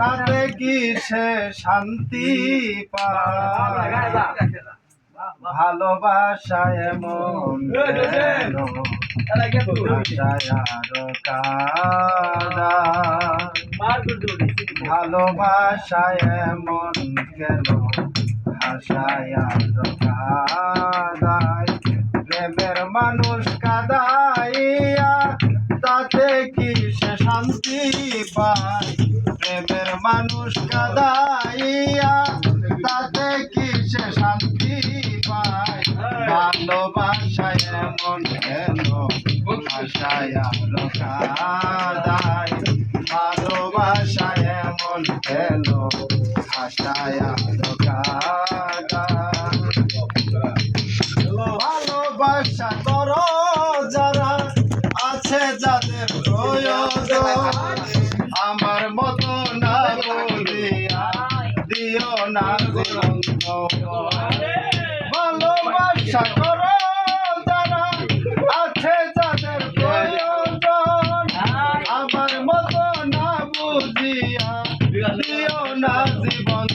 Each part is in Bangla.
তাতে কি সে শান্তি ভালোবাসায় কাদা। ভালোবাসায় এমন কেন আরও কাদায়। প্রেমের মানুষ কাদাইয়া, তাতে কি সে শান্তি পায়। কাদাইয়া তাতে কি সে শান্তি পায়? ভালোবাসায় এমন কেন? আশায় আলো ভালোবাসায় এমন কেন? ভালোবাসা করো যারা আছে যাদের প্রয়োজন আমার মতো না বুঝিয়া দিও না জীবন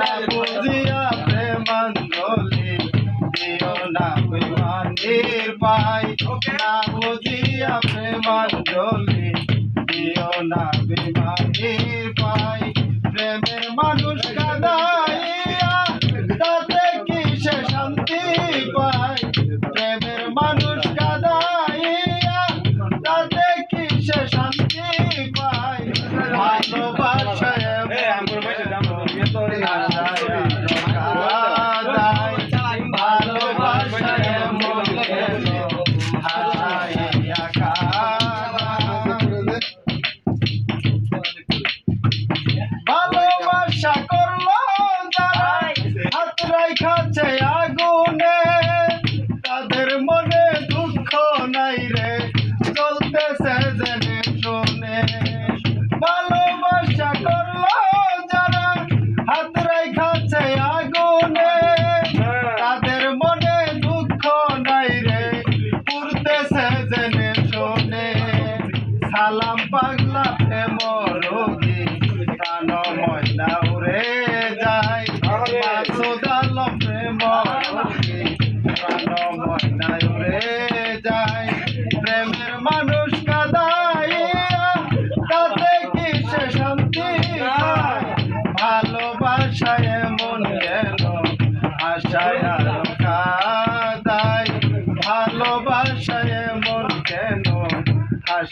না বুঝিয়া প্রেমাঞ্জলি দিও না বিমানের পাই না বুঝিয়া প্রেমাঞ্জলি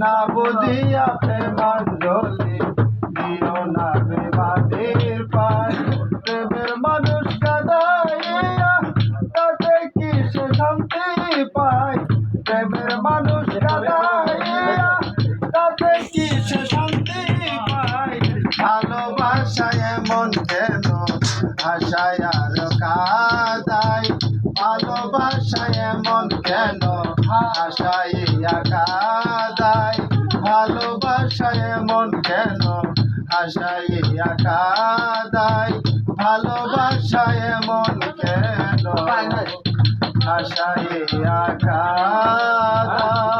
না বুঝিয়া প্রেমাঞ্জলি দিও না বেমানির পাই প্রেমের মানুষ কাদাইয়া তাতে কি সে শান্তি পায়? প্রেমের মানুষ কাদাইয়া তাতে কি সে শান্তি পায়? ভালোবাসায় এমন কেন? আশায় আর কাদায়। ভালোবাসায় এমন কেন? আশায় কাদায় ভালোবাসায় এমন কেন? আশায় কাদায় ভালোবাসায় এমন কেন? আশায় কাদায়